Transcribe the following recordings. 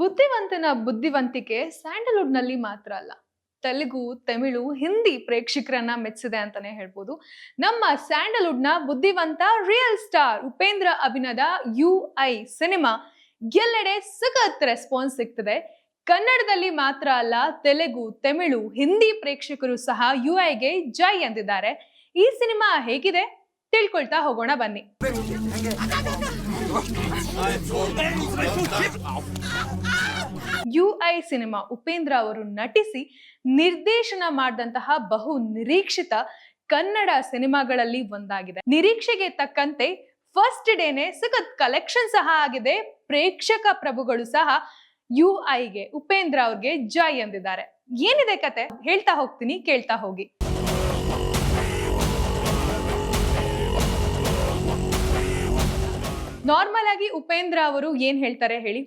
ಬುದ್ಧಿವಂತನ ಬುದ್ಧಿವಂತಿಕೆ ಸ್ಯಾಂಡಲ್ವುಡ್ನಲ್ಲಿ ಮಾತ್ರ ಅಲ್ಲ. ತೆಲುಗು, ತಮಿಳು, ಹಿಂದಿ ಪ್ರೇಕ್ಷಕರನ್ನ ಮೆಚ್ಚಿದೆ ಅಂತಾನೆ ಹೇಳ್ಬೋದು. ನಮ್ಮ ಸ್ಯಾಂಡಲ್ವುಡ್ನ ಬುದ್ಧಿವಂತ ರಿಯಲ್ ಸ್ಟಾರ್ ಉಪೇಂದ್ರ ಅಭಿನದ ಯು ಐ ಸಿನಿಮಾ ಎಲ್ಲೆಡೆ ಸಖತ್ ರೆಸ್ಪಾನ್ಸ್ ಸಿಗ್ತದೆ. ಕನ್ನಡದಲ್ಲಿ ಮಾತ್ರ ಅಲ್ಲ, ತೆಲುಗು, ತಮಿಳು, ಹಿಂದಿ ಪ್ರೇಕ್ಷಕರು ಸಹ ಯು ಐಗೆ ಜೈ ಅಂದಿದ್ದಾರೆ ಈ ಸಿನಿಮಾ ಹೇಗಿದೆ? ತಿಳ್ಕೊಳ್ತಾ ಹೋಗೋಣ ಬನ್ನಿ. ಯು ಐ ಸಿನಿಮಾ ಉಪೇಂದ್ರ ಅವರು ನಟಿಸಿ ನಿರ್ದೇಶನ ಮಾಡಿದಂತಹ ಬಹು ನಿರೀಕ್ಷಿತ ಕನ್ನಡ ಸಿನಿಮಾಗಳಲ್ಲಿ ಒಂದಾಗಿದೆ. ನಿರೀಕ್ಷೆಗೆ ತಕ್ಕಂತೆ ಫಸ್ಟ್ ಡೇನೆ ಸಖತ್ ಕಲೆಕ್ಷನ್ ಸಹ ಆಗಿದೆ. ಪ್ರೇಕ್ಷಕ ಪ್ರಭುಗಳು ಸಹ ಯು ಐಗೆ ಉಪೇಂದ್ರ ಅವ್ರಿಗೆ ಜೈ ಎಂದಿದ್ದಾರೆ ಏನಿದೆ ಕತೆ? ಹೇಳ್ತಾ ಹೋಗ್ತೀನಿ, ಕೇಳ್ತಾ ಹೋಗಿ. ನಾರ್ಮಲ್ ಆಗಿ ಉಪೇಂದ್ರ ಅವರು ಏನ್ ಹೇಳ್ತಾರೆ ಹೇಳಿ?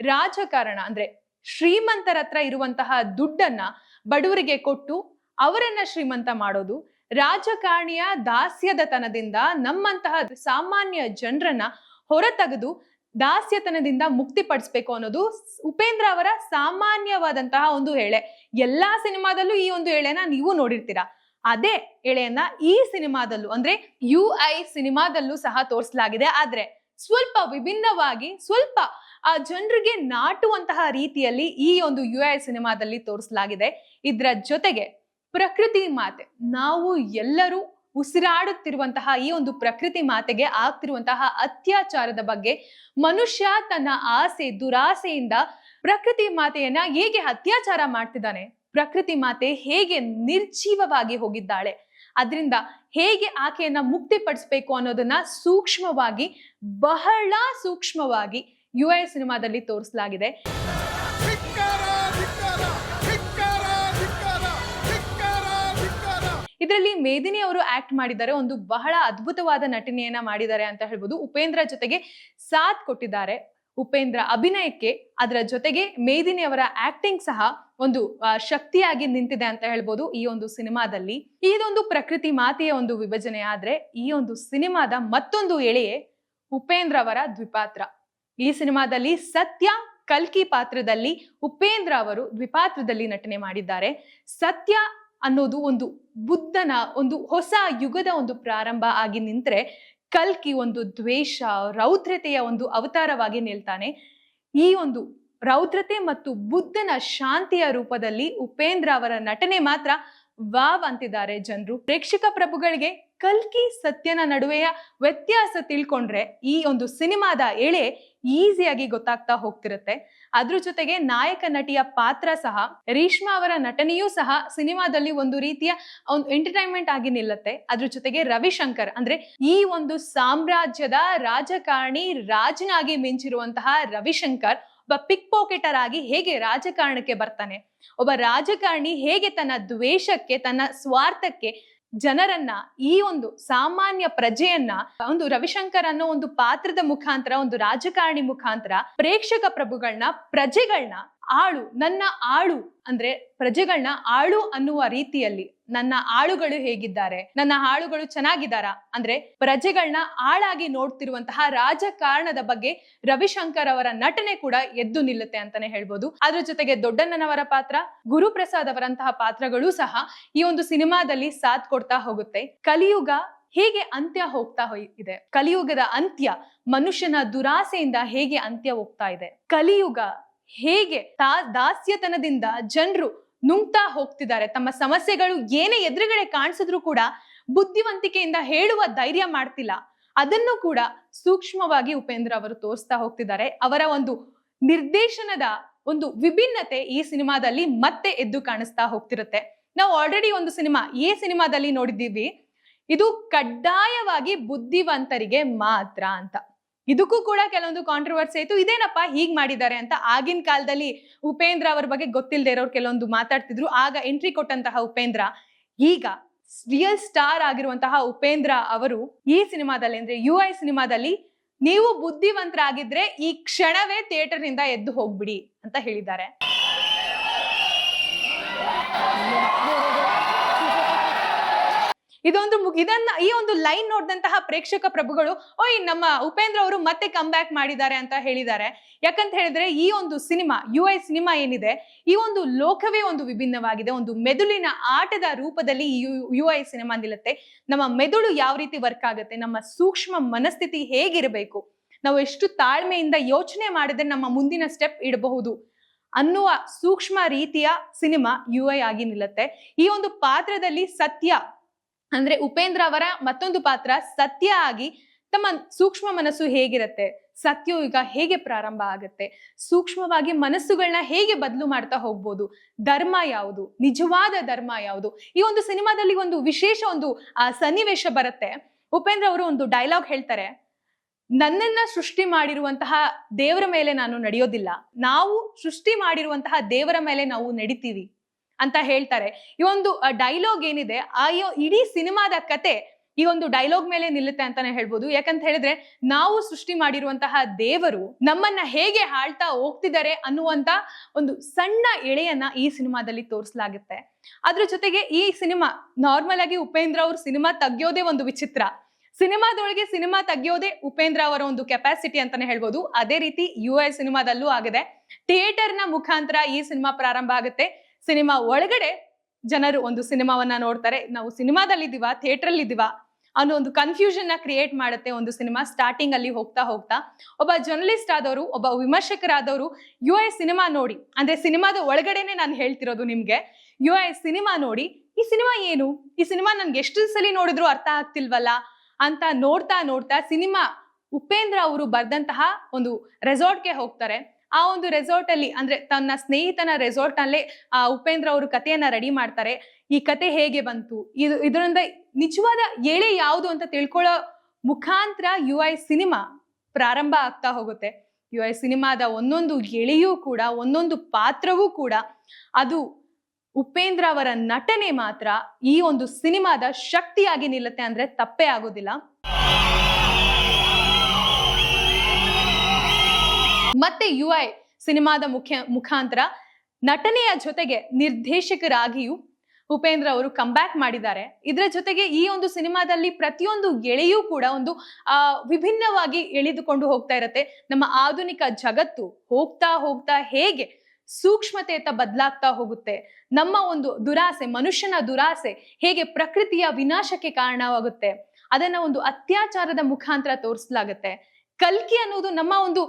ರಾಜಕಾರಣ ಅಂದ್ರೆ ಶ್ರೀಮಂತರ ಹತ್ರ ಇರುವಂತಹ ದುಡ್ಡನ್ನ ಬಡವರಿಗೆ ಕೊಟ್ಟು ಅವರನ್ನ ಶ್ರೀಮಂತ ಮಾಡೋದು, ರಾಜಕಾರಣಿಯ ದಾಸ್ಯದತನದಿಂದ ನಮ್ಮಂತಹ ಸಾಮಾನ್ಯ ಜನರನ್ನ ಹೊರತಗದು ದಾಸ್ಯತನದಿಂದ ಮುಕ್ತಿ ಪಡಿಸ್ಬೇಕು ಅನ್ನೋದು ಉಪೇಂದ್ರ ಅವರ ಸಾಮಾನ್ಯವಾದಂತಹ ಒಂದು ಎಳೆ ಎಲ್ಲಾ ಸಿನಿಮಾದಲ್ಲೂ ಈ ಒಂದು ಎಳೆನ ನೀವು ನೋಡಿರ್ತೀರಾ. ಅದೇ ಎಳೆಯನ್ನ ಈ ಸಿನಿಮಾದಲ್ಲೂ ಅಂದ್ರೆ ಯು ಐ ಸಿನಿಮಾದಲ್ಲೂ ಸಹ ತೋರಿಸಲಾಗಿದೆ. ಆದ್ರೆ ಸ್ವಲ್ಪ ವಿಭಿನ್ನವಾಗಿ ಸ್ವಲ್ಪ, ಆ, ಜನರಿಗೆ ನಾಟುವಂತಹ ರೀತಿಯಲ್ಲಿ ಈ ಒಂದು ಯು ಐ ಸಿನಿಮಾದಲ್ಲಿ ತೋರಿಸಲಾಗಿದೆ. ಇದರ ಜೊತೆಗೆ ಪ್ರಕೃತಿ ಮಾತೆ, ನಾವು ಎಲ್ಲರೂ ಉಸಿರಾಡುತ್ತಿರುವಂತಹ ಈ ಒಂದು ಪ್ರಕೃತಿ ಮಾತೆಗೆ ಆಗ್ತಿರುವಂತಹ ಅತ್ಯಾಚಾರದ ಬಗ್ಗೆ ಮನುಷ್ಯ ತನ್ನ ಆಸೆ, ದುರಾಸೆಯಿಂದ ಪ್ರಕೃತಿ ಮಾತೆಯನ್ನ ಹೇಗೆ ಅತ್ಯಾಚಾರ ಮಾಡ್ತಿದ್ದಾನೆ? ಪ್ರಕೃತಿ ಮಾತೆ ಹೇಗೆ ನಿರ್ಜೀವವಾಗಿ ಹೋಗಿದ್ದಾಳೆ? ಅದರಿಂದ ಹೇಗೆ ಆಕೆಯನ್ನ ಮುಕ್ತಿಪಡಿಸ್ಬೇಕು ಅನ್ನೋದನ್ನ ಸೂಕ್ಷ್ಮವಾಗಿ ಬಹಳ ಸೂಕ್ಷ್ಮವಾಗಿ ಯು ಐ ಸಿನಿಮಾದಲ್ಲಿ ತೋರಿಸಲಾಗಿದೆ. ಇದರಲ್ಲಿ ಮೇದಿನಿ ಅವರು ಆಕ್ಟ್ ಮಾಡಿದ್ದಾರೆ ಒಂದು ಬಹಳ ಅದ್ಭುತವಾದ ನಟನೆಯನ್ನ ಮಾಡಿದ್ದಾರೆ ಅಂತ ಹೇಳ್ಬೋದು. ಉಪೇಂದ್ರ ಜೊತೆಗೆ ಸಾಥ್ ಕೊಟ್ಟಿದ್ದಾರೆ. ಉಪೇಂದ್ರ ಅಭಿನಯಕ್ಕೆ ಅದರ ಜೊತೆಗೆ ಮೇದಿನಿ ಅವರ ಆಕ್ಟಿಂಗ್ ಸಹ ಒಂದು ಶಕ್ತಿಯಾಗಿ ನಿಂತಿದೆ ಅಂತ ಹೇಳ್ಬೋದು ಈ ಒಂದು ಸಿನಿಮಾದಲ್ಲಿ. ಇದೊಂದು ಪ್ರಕೃತಿ ಮಾತೆಯ ಒಂದು ವಿಭಜನೆ ಆದ್ರೆ ಈ ಒಂದು ಸಿನಿಮಾದ ಮತ್ತೊಂದು ಎಳೆಯೇ ಉಪೇಂದ್ರ ಅವರ ದ್ವಿಪಾತ್ರ. ಈ ಸಿನಿಮಾದಲ್ಲಿ ಸತ್ಯ ಕಲ್ಕಿ ಪಾತ್ರದಲ್ಲಿ ಉಪೇಂದ್ರ ಅವರು ದ್ವಿಪಾತ್ರದಲ್ಲಿ ನಟನೆ ಮಾಡಿದ್ದಾರೆ. ಸತ್ಯ ಅನ್ನೋದು ಒಂದು ಬುದ್ಧನ ಒಂದು ಹೊಸ ಯುಗದ ಒಂದು ಪ್ರಾರಂಭ ಆಗಿ ನಿಂತ್ರೆ ಕಲ್ಕಿ ಒಂದು ದ್ವೇಷ, ರೌದ್ರತೆಯ ಒಂದು ಅವತಾರವಾಗಿ ನಿಲ್ತಾನೆ. ಈ ಒಂದು ರೌದ್ರತೆ ಮತ್ತು ಬುದ್ಧನ ಶಾಂತಿಯ ರೂಪದಲ್ಲಿ ಉಪೇಂದ್ರ ಅವರ ನಟನೆ ಮಾತ್ರ ವಾವ್ ಅಂತಿದ್ದಾರೆ ಜನರು. ಪ್ರೇಕ್ಷಕ ಪ್ರಭುಗಳಿಗೆ ಕಲ್ಕಿ ಸತ್ಯನ ನಡುವೆಯ ವ್ಯತ್ಯಾಸ ತಿಳ್ಕೊಂಡ್ರೆ ಈ ಒಂದು ಸಿನಿಮಾದ ಎಳೆ ಈಸಿಯಾಗಿ ಗೊತ್ತಾಗ್ತಾ ಹೋಗ್ತಿರುತ್ತೆ. ಅದ್ರ ಜೊತೆಗೆ ನಾಯಕ ನಟಿಯ ಪಾತ್ರ ಸಹ, ರೇಷ್ಮಾ ಅವರ ನಟನೆಯೂ ಸಹ ಸಿನಿಮಾದಲ್ಲಿ ಒಂದು ರೀತಿಯ ಒಂದು ಎಂಟರ್ಟೈನ್ಮೆಂಟ್ ಆಗಿ ನಿಲ್ಲುತ್ತೆ. ಅದ್ರ ಜೊತೆಗೆ ರವಿಶಂಕರ್ ಅಂದ್ರೆ ಈ ಒಂದು ಸಾಮ್ರಾಜ್ಯದ ರಾಜಕಾರಣಿ ರಾಜನಾಗಿ ಮಿಂಚಿರುವಂತಹ ರವಿಶಂಕರ್ ಒಬ್ಬ ಪಿಕ್ ಪಾಕೆಟರ್ ಆಗಿ ಹೇಗೆ ರಾಜಕಾರಣಕ್ಕೆ ಬರ್ತಾನೆ, ಒಬ್ಬ ರಾಜಕಾರಣಿ ಹೇಗೆ ತನ್ನ ದ್ವೇಷಕ್ಕೆ, ತನ್ನ ಸ್ವಾರ್ಥಕ್ಕೆ ಜನರನ್ನ ಈ ಒಂದು ಸಾಮಾನ್ಯ ಪ್ರಜೆಯನ್ನ, ಒಂದು ರವಿಶಂಕರ್ ಅನ್ನೋ ಒಂದು ಪಾತ್ರದ ಮುಖಾಂತರ, ಒಂದು ರಾಜಕಾರಣಿ ಮುಖಾಂತರ ಪ್ರೇಕ್ಷಕ ಪ್ರಭುಗಳನ್ನ ಪ್ರಜೆಗಳನ್ನ ಆಳು, ನನ್ನ ಆಳು ಅಂದ್ರೆ ಪ್ರಜೆಗಳನ್ನ ಆಳು ಅನ್ನುವ ರೀತಿಯಲ್ಲಿ ನನ್ನ ಆಳುಗಳು ಹೇಗಿದ್ದಾರೆ? ನನ್ನ ಆಳುಗಳು ಚೆನ್ನಾಗಿದ್ದಾರಾ? ಅಂದ್ರೆ ಪ್ರಜೆಗಳನ್ನ ಆಳಾಗಿ ನೋಡ್ತಿರುವಂತಹ ರಾಜಕಾರಣದ ಬಗ್ಗೆ ರವಿಶಂಕರ್ ಅವರ ನಟನೆ ಕೂಡ ಎದ್ದು ನಿಲ್ಲುತ್ತೆ ಅಂತಾನೆ ಹೇಳ್ಬೋದು. ಅದ್ರ ಜೊತೆಗೆ ದೊಡ್ಡಣ್ಣನವರ ಪಾತ್ರ, ಗುರುಪ್ರಸಾದ್ ಅವರಂತಹ ಪಾತ್ರಗಳು ಸಹ ಈ ಒಂದು ಸಿನಿಮಾದಲ್ಲಿ ಸಾಥ್ ಕೊಡ್ತಾ ಹೋಗುತ್ತೆ. ಕಲಿಯುಗ ಹೇಗೆ ಅಂತ್ಯ ಹೋಗ್ತಾ ಇದೆ. ಕಲಿಯುಗದ ಅಂತ್ಯ ಮನುಷ್ಯನ ದುರಾಸೆಯಿಂದ ಹೇಗೆ ಅಂತ್ಯ ಹೋಗ್ತಾ ಇದೆ. ಕಲಿಯುಗ ಹೇಗೆ ತಾ, ದಾಸ್ಯತನದಿಂದ ಜನರು ನುಂಗ್ತಾ ಹೋಗ್ತಿದ್ದಾರೆ. ತಮ್ಮ ಸಮಸ್ಯೆಗಳು ಏನೇ ಎದುರುಗಡೆ ಕಾಣಿಸಿದ್ರು ಕೂಡ ಬುದ್ಧಿವಂತಿಕೆಯಿಂದ ಹೇಳುವ ಧೈರ್ಯ ಮಾಡ್ತಿಲ್ಲ. ಅದನ್ನು ಕೂಡ ಸೂಕ್ಷ್ಮವಾಗಿ ಉಪೇಂದ್ರ ಅವರು ತೋರಿಸ್ತಾ ಹೋಗ್ತಿದ್ದಾರೆ. ಅವರ ಒಂದು ನಿರ್ದೇಶನದ ಒಂದು ವಿಭಿನ್ನತೆ ಈ ಸಿನಿಮಾದಲ್ಲಿ ಮತ್ತೆ ಎದ್ದು ಕಾಣಿಸ್ತಾ ಹೋಗ್ತಿರುತ್ತೆ. ನಾವು ಆಲ್ರೆಡಿ ಒಂದು ಸಿನಿಮಾ, ಈ ಸಿನಿಮಾದಲ್ಲಿ ನೋಡಿದ್ದೀವಿ. ಇದು ಕಡ್ಡಾಯವಾಗಿ ಬುದ್ಧಿವಂತರಿಗೆ ಮಾತ್ರ ಅಂತ. ಇದಕ್ಕೂ ಕೂಡ ಕೆಲವೊಂದು ಕಾಂಟ್ರವರ್ಸಿ ಆಯ್ತು. ಇದೇನಪ್ಪ ಹೀಗ್ ಮಾಡಿದ್ದಾರೆ ಅಂತ ಆಗಿನ ಕಾಲದಲ್ಲಿ ಉಪೇಂದ್ರ ಅವರ ಬಗ್ಗೆ ಗೊತ್ತಿಲ್ಲದೆ ಇರೋರು ಕೆಲವೊಂದು ಮಾತಾಡ್ತಿದ್ರು. ಆಗ ಎಂಟ್ರಿ ಕೊಟ್ಟಂತಹ ಉಪೇಂದ್ರ, ಈಗ ರಿಯಲ್ ಸ್ಟಾರ್ ಆಗಿರುವಂತಹ ಉಪೇಂದ್ರ ಅವರು ಈ ಸಿನಿಮಾದಲ್ಲಿ ಅಂದ್ರೆ ಯು ಐ ಸಿನಿಮಾದಲ್ಲಿ ನೀವು ಬುದ್ಧಿವಂತರಾಗಿದ್ರೆ ಈ ಕ್ಷಣವೇ ಥಿಯೇಟರ್ನಿಂದ ಎದ್ದು ಹೋಗ್ಬಿಡಿ ಅಂತ ಹೇಳಿದ್ದಾರೆ. ಇದೊಂದು ಇದನ್ನ ಈ ಒಂದು ಲೈನ್ ನೋಡಿದಂತಹ ಪ್ರೇಕ್ಷಕ ಪ್ರಭುಗಳು, ಓಯ್, ನಮ್ಮ ಉಪೇಂದ್ರ ಅವರು ಮತ್ತೆ ಕಮ್ ಬ್ಯಾಕ್ ಮಾಡಿದ್ದಾರೆ ಅಂತ ಹೇಳಿದ್ದಾರೆ. ಯಾಕಂತ ಹೇಳಿದ್ರೆ ಈ ಒಂದು ಸಿನಿಮಾ ಯು ಐ ಸಿನಿಮಾ ಏನಿದೆ, ಈ ಒಂದು ಲೋಕವೇ ಒಂದು ವಿಭಿನ್ನವಾಗಿದೆ. ಒಂದು ಮೆದುಳಿನ ಆಟದ ರೂಪದಲ್ಲಿ ಯು ಐ ಸಿನಿಮಾ ನಿಲ್ಲುತ್ತೆ. ನಮ್ಮ ಮೆದುಳು ಯಾವ ರೀತಿ ವರ್ಕ್ ಆಗುತ್ತೆ, ನಮ್ಮ ಸೂಕ್ಷ್ಮ ಮನಸ್ಥಿತಿ ಹೇಗಿರಬೇಕು, ನಾವು ಎಷ್ಟು ತಾಳ್ಮೆಯಿಂದ ಯೋಚನೆ ಮಾಡಿದ್ರೆ ನಮ್ಮ ಮುಂದಿನ ಸ್ಟೆಪ್ ಇಡಬಹುದು ಅನ್ನುವ ಸೂಕ್ಷ್ಮ ರೀತಿಯ ಸಿನಿಮಾ ಯು ಐ ಆಗಿ ನಿಲ್ಲುತ್ತೆ. ಈ ಒಂದು ಪಾತ್ರದಲ್ಲಿ ಸತ್ಯ ಅಂದ್ರೆ ಉಪೇಂದ್ರ ಅವರ ಮತ್ತೊಂದು ಪಾತ್ರ ಸತ್ಯ ಆಗಿ ತಮ್ಮ ಸೂಕ್ಷ್ಮ ಮನಸ್ಸು ಹೇಗಿರತ್ತೆ? ಸತ್ಯಯುಗ ಹೇಗೆ ಪ್ರಾರಂಭ ಆಗುತ್ತೆ? ಸೂಕ್ಷ್ಮವಾಗಿ ಮನಸ್ಸುಗಳನ್ನ ಹೇಗೆ ಬದಲು ಮಾಡ್ತಾ ಹೋಗ್ಬೋದು? ಧರ್ಮ ಯಾವುದು? ನಿಜವಾದ ಧರ್ಮ ಯಾವುದು? ಈ ಒಂದು ಸಿನಿಮಾದಲ್ಲಿ ಒಂದು ವಿಶೇಷ ಒಂದು, ಆ, ಸನ್ನಿವೇಶ ಬರುತ್ತೆ. ಉಪೇಂದ್ರ ಅವರು ಒಂದು ಡೈಲಾಗ್ ಹೇಳ್ತಾರೆ, ನನ್ನನ್ನ ಸೃಷ್ಟಿ ಮಾಡಿರುವಂತಹ ದೇವರ ಮೇಲೆ ನಾನು ನಡೆಯೋದಿಲ್ಲ. ನಾವು ಸೃಷ್ಟಿ ಮಾಡಿರುವಂತಹ ದೇವರ ಮೇಲೆ ನಾವು ನಡಿತೀವಿ. ಅಂತ ಹೇಳ್ತಾರೆ. ಈ ಒಂದು ಡೈಲಾಗ್ ಏನಿದೆ, ಆ ಇಡೀ ಸಿನಿಮಾದ ಕತೆ ಈ ಒಂದು ಡೈಲಾಗ್ ಮೇಲೆ ನಿಲ್ಲುತ್ತೆ ಅಂತಾನೆ ಹೇಳ್ಬೋದು. ಯಾಕಂತ ಹೇಳಿದ್ರೆ, ನಾವು ಸೃಷ್ಟಿ ಮಾಡಿರುವಂತಹ ದೇವರು ನಮ್ಮನ್ನ ಹೇಗೆ ಆಳ್ತಾ ಹೋಗ್ತಿದ್ದಾರೆ ಅನ್ನುವಂತ ಒಂದು ಸಣ್ಣ ಎಳೆಯನ್ನ ಈ ಸಿನಿಮಾದಲ್ಲಿ ತೋರಿಸಲಾಗುತ್ತೆ. ಅದ್ರ ಜೊತೆಗೆ ಈ ಸಿನಿಮಾ ನಾರ್ಮಲ್ ಆಗಿ ಉಪೇಂದ್ರ ಅವ್ರ ಸಿನಿಮಾ ತೆಗಿಯೋದೇ ಒಂದು ವಿಚಿತ್ರ. ಸಿನಿಮಾದೊಳಗೆ ಸಿನಿಮಾ ತೆಗಿಯೋದೇ ಉಪೇಂದ್ರ ಅವರ ಒಂದು ಕೆಪಾಸಿಟಿ ಅಂತಾನೆ ಹೇಳ್ಬೋದು. ಅದೇ ರೀತಿ ಯು ಐ ಸಿನಿಮಾದಲ್ಲೂ ಆಗಿದೆ. ಥಿಯೇಟರ್ನ ಮುಖಾಂತರ ಈ ಸಿನಿಮಾ ಪ್ರಾರಂಭ ಆಗುತ್ತೆ. ಸಿನಿಮಾ ಒಳಗಡೆ ಜನರು ಒಂದು ಸಿನಿಮಾವನ್ನ ನೋಡ್ತಾರೆ. ನಾವು ಸಿನಿಮಾದಲ್ಲಿದ್ದೀವ ಥಿಯೇಟರ್ ಅಲ್ಲಿ ಇದೀವಾ ಅನ್ನೋ ಒಂದು ಕನ್ಫ್ಯೂಷನ್ನ ಕ್ರಿಯೇಟ್ ಮಾಡುತ್ತೆ ಒಂದು ಸಿನಿಮಾ ಸ್ಟಾರ್ಟಿಂಗ್ ಅಲ್ಲಿ ಹೋಗ್ತಾ ಹೋಗ್ತಾ. ಒಬ್ಬ ಜರ್ನಲಿಸ್ಟ್ ಆದವರು, ಒಬ್ಬ ವಿಮರ್ಶಕರಾದವರು, ಯು ಐ ಸಿನಿಮಾ ನೋಡಿ, ಅಂದ್ರೆ ಸಿನಿಮಾದ ಒಳಗಡೆನೆ ನಾನು ಹೇಳ್ತಿರೋದು ನಿಮ್ಗೆ, ಯು ಐ ಸಿನಿಮಾ ನೋಡಿ, ಈ ಸಿನಿಮಾ ಏನು? ಈ ಸಿನಿಮಾ ನನ್ಗೆ ಎಷ್ಟು ಸಲ ನೋಡಿದ್ರು ಅರ್ಥ ಆಗ್ತಿಲ್ವಲ್ಲ ಅಂತ ನೋಡ್ತಾ ನೋಡ್ತಾ ಸಿನಿಮಾ ಉಪೇಂದ್ರ ಅವರು ಬರ್ದಂತಹ ಒಂದು ರೆಸಾರ್ಟ್ಗೆ ಹೋಗ್ತಾರೆ. ಆ ಒಂದು ರೆಸಾರ್ಟ್ ಅಲ್ಲಿ ಅಂದ್ರೆ ತನ್ನ ಸ್ನೇಹಿತನ ರೆಸಾರ್ಟ್ ನಲ್ಲೇ, ಆ ಉಪೇಂದ್ರ ಅವರು ಕಥೆಯನ್ನ ರೆಡಿ ಮಾಡ್ತಾರೆ. ಈ ಕತೆ ಹೇಗೆ ಬಂತು? ಇದು, ಇದರಿಂದ ನಿಜವಾದ ಎಳೆ ಯಾವುದು ಅಂತ ತಿಳ್ಕೊಳ್ಳೋ ಮುಖಾಂತರ ಯು ಐ ಸಿನಿಮಾ ಪ್ರಾರಂಭ ಆಗ್ತಾ ಹೋಗುತ್ತೆ. ಯು ಐ ಸಿನಿಮಾದ ಒಂದೊಂದು ಎಳೆಯೂ ಕೂಡ, ಒಂದೊಂದು ಪಾತ್ರವೂ ಕೂಡ, ಅದು ಉಪೇಂದ್ರ ಅವರ ನಟನೆ ಮಾತ್ರ ಈ ಒಂದು ಸಿನಿಮಾದ ಶಕ್ತಿಯಾಗಿ ನಿಲ್ಲುತ್ತೆ ಅಂದ್ರೆ ತಪ್ಪೇ ಆಗೋದಿಲ್ಲ. ಯು ಐ ಸಿನಿಮಾದ ಮುಖ್ಯ ಮುಖಾಂತರ ನಟನೆಯ ಜೊತೆಗೆ ನಿರ್ದೇಶಕರಾಗಿಯೂ ಉಪೇಂದ್ರ ಅವರು ಕಂಬ್ಯಾಕ್ ಮಾಡಿದ್ದಾರೆ. ಇದರ ಜೊತೆಗೆ ಈ ಒಂದು ಸಿನಿಮಾದಲ್ಲಿ ಪ್ರತಿಯೊಂದು ಎಳೆಯೂ ಕೂಡ ಒಂದು, ಆ, ವಿಭಿನ್ನವಾಗಿ ಎಳೆದುಕೊಂಡು ಹೋಗ್ತಾ ಇರತ್ತೆ. ನಮ್ಮ ಆಧುನಿಕ ಜಗತ್ತು ಹೋಗ್ತಾ ಹೋಗ್ತಾ ಹೇಗೆ ಸೂಕ್ಷ್ಮತೆಯತ್ತ ಬದಲಾಗ್ತಾ ಹೋಗುತ್ತೆ. ನಮ್ಮ ಒಂದು ದುರಾಸೆ, ಮನುಷ್ಯನ ದುರಾಸೆ ಹೇಗೆ ಪ್ರಕೃತಿಯ ವಿನಾಶಕ್ಕೆ ಕಾರಣವಾಗುತ್ತೆ. ಅದನ್ನ ಒಂದು ಅತ್ಯಾಚಾರದ ಮುಖಾಂತರ ತೋರಿಸಲಾಗುತ್ತೆ. ಕಲ್ಕಿ ಅನ್ನೋದು ನಮ್ಮ ಒಂದು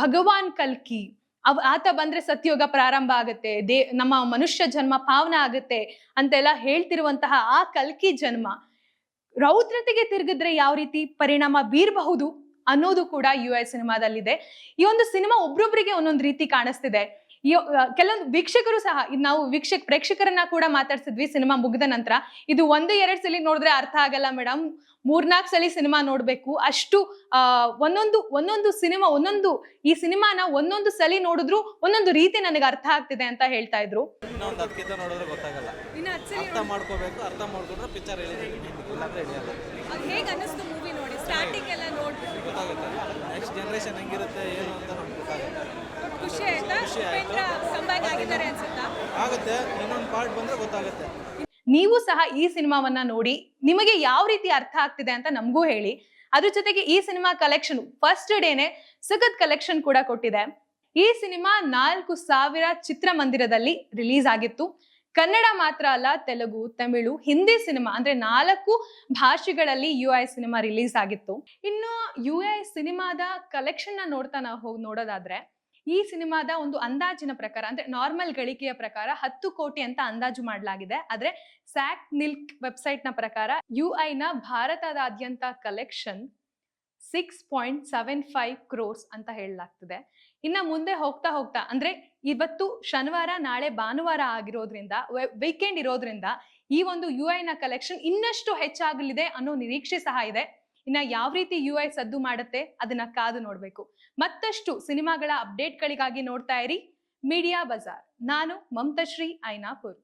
ಭಗವಾನ್ ಕಲ್ಕಿ. ಅವ್, ಆತ ಬಂದ್ರೆ ಸತ್ಯೋಗ ಪ್ರಾರಂಭ ಆಗುತ್ತೆ, ದೇ, ನಮ್ಮ ಮನುಷ್ಯ ಜನ್ಮ ಪಾವನ ಆಗುತ್ತೆ ಅಂತೆಲ್ಲ ಹೇಳ್ತಿರುವಂತಹ ಆ ಕಲ್ಕಿ ಜನ್ಮ. ರೌದ್ರತೆಗೆ ತಿರುಗಿದ್ರೆ ಯಾವ ರೀತಿ ಪರಿಣಾಮ ಬೀರಬಹುದು ಅನ್ನೋದು ಕೂಡ ಯು ಎ ಸಿನಿಮಾದಲ್ಲಿದೆ. ಈ ಒಂದು ಸಿನಿಮಾ ಒಬ್ರೊಬ್ರಿಗೆ ಒಂದೊಂದು ರೀತಿ ಕಾಣಿಸ್ತಿದೆ. ಕೆಲವೊಂದು ವೀಕ್ಷಕರು ಸಹ ಇದ್ ನಾವು ವೀಕ್ಷಕ ಪ್ರೇಕ್ಷಕರನ್ನ ಕೂಡ ಮಾತಾಡ್ಸಿದ್ವಿ ಸಿನಿಮಾ ಮುಗಿದ ನಂತರ. ಇದು ಒಂದು ಎರಡು ಸಲ ನೋಡಿದ್ರೆ ಅರ್ಥ ಆಗಲ್ಲ ಮೇಡಮ್ ಮೂರ್ನಾಲ್ಕು ಸಲ ಸಿನಿಮಾ ನೋಡ್ಬೇಕು. ಅಷ್ಟು ಆ ಒಂದೊಂದು ಒಂದೊಂದು ಸಿನಿಮಾ ಒಂದೊಂದು ಈ ಸಿನಿಮಾನ ಒಂದೊಂದು ಸಲಿ ನೋಡಿದ್ರು ಒಂದೊಂದು ರೀತಿ ನನಗೆ ಅರ್ಥ ಆಗ್ತಿದೆ ಅಂತ ಹೇಳ್ತಾ ಇದ್ರು. ಅರ್ಥ ಮಾಡ್ಕೋಬೇಕು ಅರ್ಥ ಮಾಡ್ಕೊಂಡ್ರೆ ಪಿಕ್ಚರ್ ಹೇಗೆ ಅನ್ನಿಸ್ತು ಸ್ಟಾರ್ಟಿಂಗ್ ಎಲ್ಲ ನೋಡ್ಬಿಟ್ಟು ಗೊತ್ತಾಗುತ್ತೆ. ನೆಕ್ಸ್ಟ್ ಜನರೇಷನ್ ಹೆಂಗಿರುತ್ತೆ ಏನು ಅಂತ ನಮ್ಗೆ ಗೊತ್ತಾಗುತ್ತೆ. ಖುಷಿ ಆಯ್ತಾ. ಉಪೇಂದ್ರ comeback ಆಗಿದ್ದಾರೆ ಅನ್ಸುತ್ತಾ? ಆಗುತ್ತೆ. ಇನ್ನೊಂದು ಪಾರ್ಟ್ ಬಂದ್ರೆ ಗೊತ್ತಾಗುತ್ತೆ. ನೀವು ಸಹ ಈ ಸಿನಿಮಾವನ್ನ ನೋಡಿ ನಿಮಗೆ ಯಾವ ರೀತಿ ಅರ್ಥ ಆಗ್ತಿದೆ ಅಂತ ನಮಗೂ ಹೇಳಿ. ಅದ್ರ ಜೊತೆಗೆ ಈ ಸಿನಿಮಾ ಕಲೆಕ್ಷನ್ ಫಸ್ಟ್ ಡೇನೆ ಸಖತ್ ಕಲೆಕ್ಷನ್ ಕೂಡ ಕೊಟ್ಟಿದೆ. ಈ ಸಿನಿಮಾ ನಾಲ್ಕು ಸಾವಿರ ಚಿತ್ರಮಂದಿರದಲ್ಲಿ ರಿಲೀಸ್ ಆಗಿತ್ತು. ಕನ್ನಡ ಮಾತ್ರ ಅಲ್ಲ, ತೆಲುಗು, ತಮಿಳು, ಹಿಂದಿ ಸಿನಿಮಾ ಅಂದ್ರೆ ನಾಲ್ಕು ಭಾಷೆಗಳಲ್ಲಿ ಯು ಐ ಸಿನಿಮಾ ರಿಲೀಸ್ ಆಗಿತ್ತು. ಇನ್ನು ಯು ಐ ಸಿನಿಮಾದ ಕಲೆಕ್ಷನ್ನ ನೋಡ್ತಾ ನಾವು ಹೋಗಿ ನೋಡೋದಾದ್ರೆ, ಈ ಸಿನಿಮಾದ ಒಂದು ಅಂದಾಜಿನ ಪ್ರಕಾರ ಅಂದ್ರೆ ನಾರ್ಮಲ್ ಗಳಿಕೆಯ ಪ್ರಕಾರ ಹತ್ತು ಕೋಟಿ ಅಂತ ಅಂದಾಜು ಮಾಡಲಾಗಿದೆ. ಆದ್ರೆ ಸ್ಯಾಕ್ ನಿಲ್ಕ್ ವೆಬ್ಸೈಟ್ನ ಪ್ರಕಾರ ಯು ನ ಭಾರತದಾದ್ಯಂತ collection six point seven five crores ಅಂತ ಹೇಳಲಾಗ್ತಿದೆ. ಇನ್ನ ಮುಂದೆ ಹೋಗ್ತಾ ಹೋಗ್ತಾ ಅಂದ್ರೆ ಇವತ್ತು ಶನಿವಾರ, ನಾಳೆ ಭಾನುವಾರ ಆಗಿರೋದ್ರಿಂದ ವೀಕೆಂಡ್ ಇರೋದ್ರಿಂದ ಈ ಒಂದು ಯು ನ ಕಲೆಕ್ಷನ್ ಇನ್ನಷ್ಟು ಹೆಚ್ಚಾಗಲಿದೆ ಅನ್ನೋ ನಿರೀಕ್ಷೆ ಸಹ ಇದೆ. ಇನ್ನ ಯಾವ ರೀತಿ ಯು ಐ ಸದ್ದು ಮಾಡುತ್ತೆ ಅದನ್ನ ಕಾದು ನೋಡ್ಬೇಕು. ಮತ್ತಷ್ಟು ಸಿನಿಮಾಗಳ ಅಪ್ಡೇಟ್ಗಳಿಗಾಗಿ ನೋಡ್ತಾ ಇರಿ. Media Bazaar. ನಾನು ಮಮತಾಶ್ರೀ ಐನಾಪುರ್.